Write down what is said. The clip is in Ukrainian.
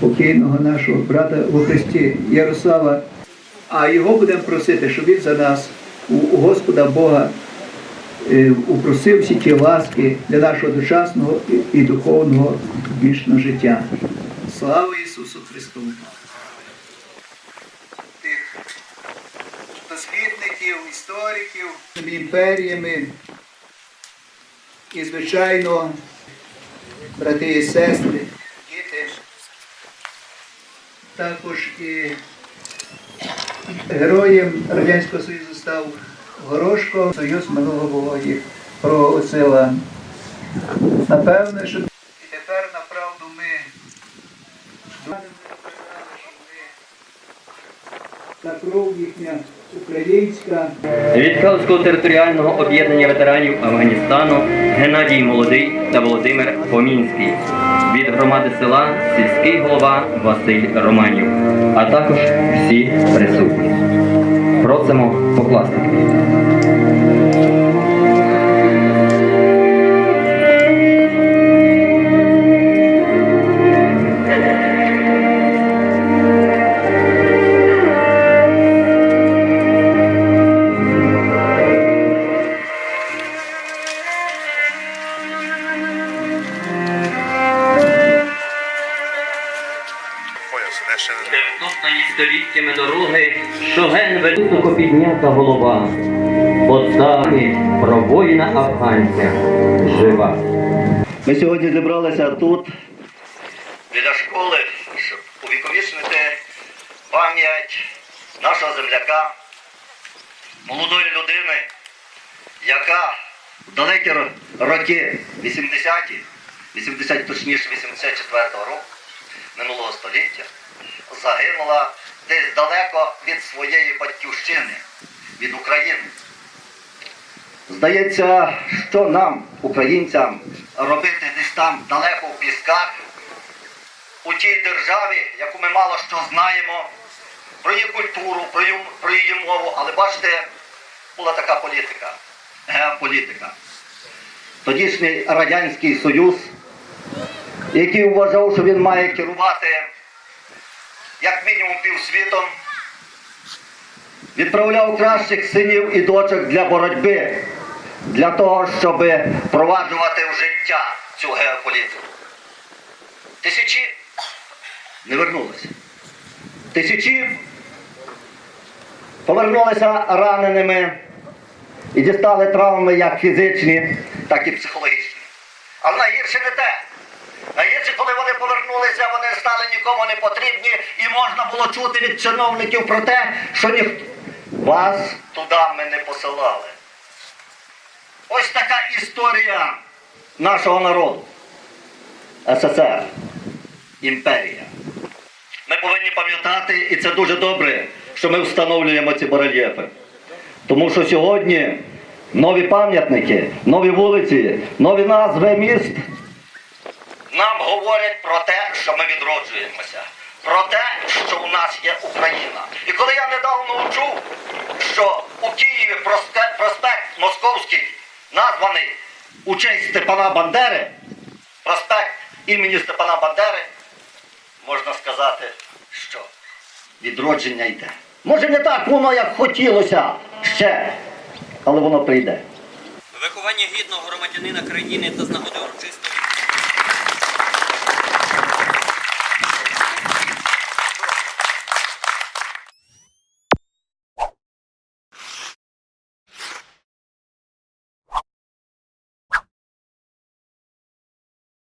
покійного нашого брата во Христі Ярослава. А його будемо просити, щоб він за нас у, Господа Бога е, упросив всі ті ласки для нашого дочасного і, духовного вічного життя. Слава Ісусу Христу! Тих дослідників, істориків, імперіями і, звичайно, брати і сестри, також і героєм Радянського Союзу став Горошко, Союз минулого їх проголосила. Напевне, що і тепер направду ми та кров їхня українська. Від Калського територіального об'єднання ветеранів Афганістану Геннадій Молодий та Володимир Помінський. Від громади села сільський голова Василь Романів, а також всі присутні. Просимо покласти. Де втоптані століттями дороги, що ген високо піднята голова. Подсаги про воїна афганця жива. Ми сьогодні зібралися тут біля школи, щоб увіковічнити пам'ять нашого земляка, молодої людини, яка в далекі роки 80-ті, 80 точніше 84-го року минулого століття, загинула десь далеко від своєї батьківщини, від України. Здається, що нам, українцям, робити десь там далеко в пісках, у тій державі, яку ми мало що знаємо, про її культуру, про її, про її мову, але бачите, була така політика, геополітика. Тодішній Радянський Союз, який вважав, що він має керувати як мінімум півсвітом, відправляв кращих синів і дочок для боротьби, для того, щоб впроваджувати в життя цю геополітику. Тисячі не вернулися. Тисячі повернулися раненими і дістали травми як фізичні, так і психологічні. Але найгірше не те. Найгірше, коли вони повернулися, вони стали нікому не потрібні, і можна було чути від чиновників про те, що ніхто вас туди ми не посилали. Ось така історія нашого народу. СССР. Імперія. Ми повинні пам'ятати, і це дуже добре, що ми встановлюємо ці барельєфи. Тому що сьогодні нові пам'ятники, нові вулиці, нові назви міст нам говорять про те, що ми відроджуємося, про те, що у нас є Україна. І коли я недавно чув, що у Києві проспект Московський названий у честь Степана Бандери, проспект імені Степана Бандери, можна сказати, що відродження йде. Може не так воно, як хотілося ще, але воно прийде. Виховання гідного громадянина країни та з нагоди урочистого